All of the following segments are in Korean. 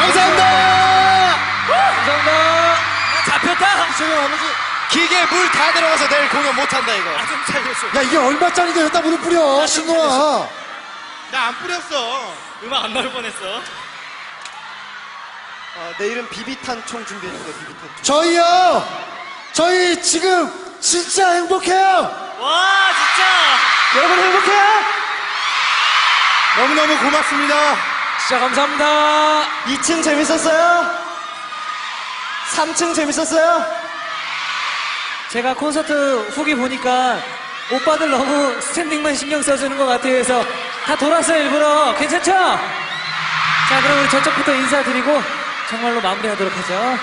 감사합니다. 감사합니다. 잡혔다. 지금 아버지. 기계에 물다 들어가서 내일 공연 못한다 이거 아, 좀 살려줘. 야, 이게 얼마짜리인데 여기다 물을 뿌려, 신동아. 나 안 뿌렸어 음악 안 나올 뻔했어. 어, 내일은 비비탄 총 준비했는데 비비탄 총 저희요. 저희 지금 진짜 행복해요. 와, 진짜. 여러분 행복해요? 너무너무 고맙습니다 진짜 감사합니다. 2층 재밌었어요? 3층 재밌었어요? 제가 콘서트 후기 보니까 오빠들 너무 스탠딩만 신경 써주는 것 같아요. 그래서 다 돌았어요, 일부러. 괜찮죠? 자, 그럼 우리 저쪽부터 인사드리고 정말로 마무리하도록 하죠.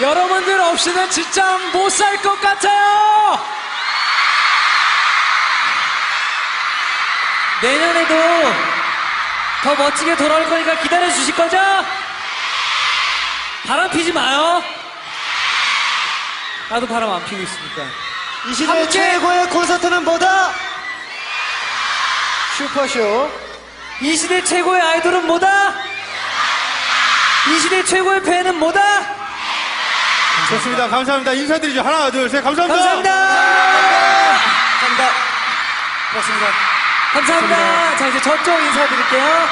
여러분들 없이는 진짜 못 살 것 같아요! 내년에도 더 멋지게 돌아올 거니까 기다려 주실 거죠? 바람 피지 마요. 나도 바람 안 피고 있으니까. 이 시대 함께- 최고의 콘서트는 뭐다? 슈퍼쇼 이 시대 최고의 아이돌은 뭐다? 이 시대 최고의 팬은 뭐다? 좋습니다. 감사합니다. 인사드리죠. 하나, 둘, 셋. 감사합니다. 감사합니다. 감사합니다 고맙습니다 감사합니다. 자, 이제 저쪽 인사드릴게요.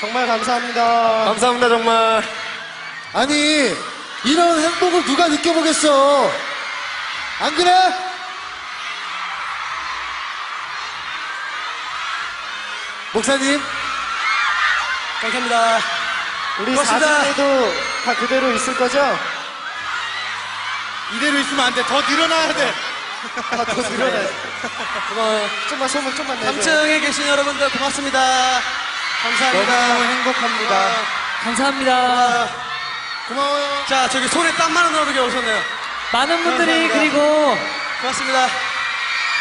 정말 감사합니다 감사합니다, 정말. 아니, 이런 행복을 누가 느껴보겠어. 안 그래? 목사님, 감사합니다 우리 고맙습니다. 4주에도 다 그대로 있을 거죠? 이대로 있으면 안 돼. 더 늘어나야 돼. 다더 늘어나요 고마워요. 좀만 소문 좀만 내줘 3층에 계신 여러분들 고맙습니다. 감사합니다 너무 행복합니다 감사합니다. 고마워요. 자 저기 손에 땀 많은 여러분이 오셨네요 많은 분들이 감사합니다. 그리고 고맙습니다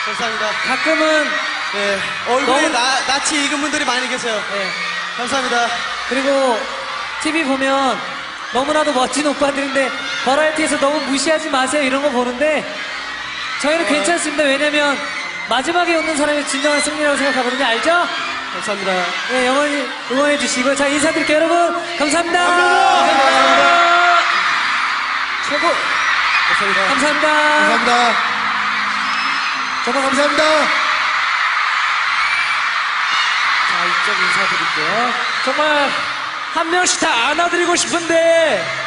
감사합니다 가끔은 네, 얼굴에 너무- 나, 낯이 익은 분들이 많이 계세요 예, 감사합니다 그리고 TV 보면 너무나도 멋진 오빠들인데 버라이티에서 너무 무시하지 마세요. 이런 거 보는데 저희는 괜찮습니다. 왜냐면 마지막에 웃는 사람이 진정한 승리라고 생각하거든요. 알죠? 감사합니다. 네 영원히 응원해 주시고. 자 인사드릴게요 여러분. 감사합니다. 감사합니다. 최고 감사합니다. 감사합니다. 감사합니다. 정말 감사합니다. 자 이쪽 인사드릴게요. 정말 한 명씩 다 안아드리고 싶은데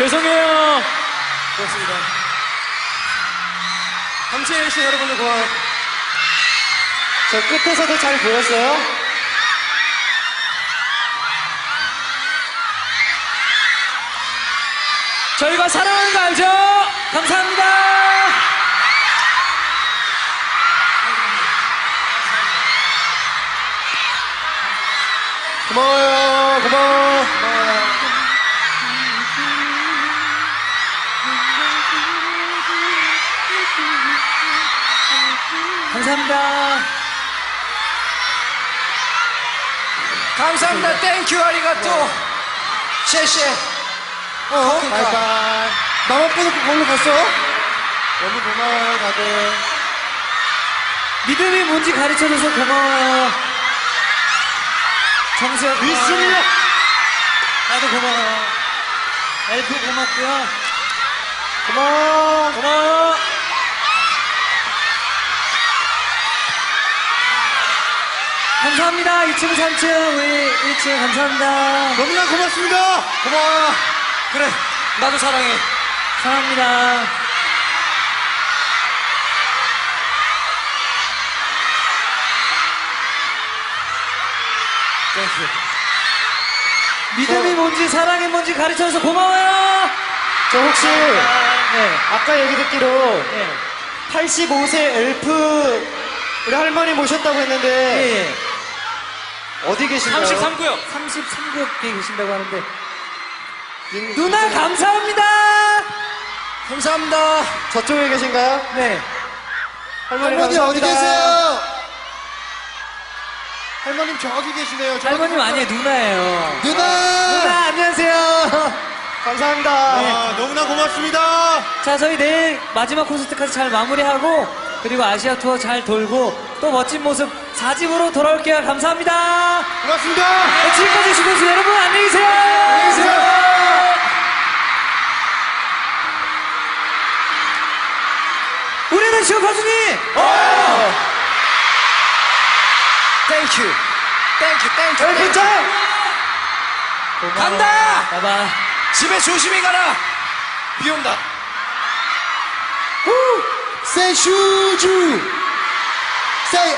죄송해요 고맙습니다 함께 해 주신 여러분들 고마워요 저 끝에서도 잘 보였어요? 저희가 사랑하는 거 알죠? 감사합니다. 고마워요 고마워 감사합니다. 감사합니다 땡큐 아리가또 쉐쉐 어? 바이바이. 나만 빼놓고 걸로 갔어? 너무 고마워요, 다들. 믿음이 뭔지 가르쳐줘서 고마워요. 정수야. 믿습니다. 나도 고마워요. 엘프 고맙고요. 고마워 고마워. 감사합니다. 2층, 3층, 우리 1층 감사합니다. 너무나 고맙습니다. 고마워 그래 나도 사랑해 사랑합니다. 믿음이 뭔지 사랑이 뭔지 가르쳐줘서 고마워요. 저 혹시 네. 아까 얘기 듣기로 네. 85세 엘프 우리 할머니 모셨다고 했는데 예, 예. 어디 계신가요? 33구요. 33구역에 계신다고 하는데 누나 감사합니다. 감사합니다 저쪽에 계신가요? 네. 할머니, 할머니 어디 감사합니다. 계세요? 할머님 저기 계시네요. 저기 할머님 아니에요 누나예요. 누나! 누나 안녕하세요. 감사합니다. 아, 너무나 고맙습니다. 자, 저희 내일 마지막 콘서트까지 잘 마무리하고 그리고 아시아 투어 잘 돌고 또 멋진 모습 4집으로 돌아올게요. 감사합니다. 고맙습니다. 네, 지금까지 주변수 여러분 안녕히 계세요. 안녕히 계세요. 우리는 시호 가수님. 땡큐. 땡큐, 땡큐. 열분장! 간다. 봐봐. 집에 조심히 가라! 비 온다. Say 슈즈. Say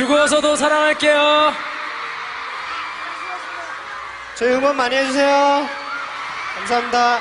죽어서도 사랑할게요. 저희 응원 많이 해주세요. 감사합니다.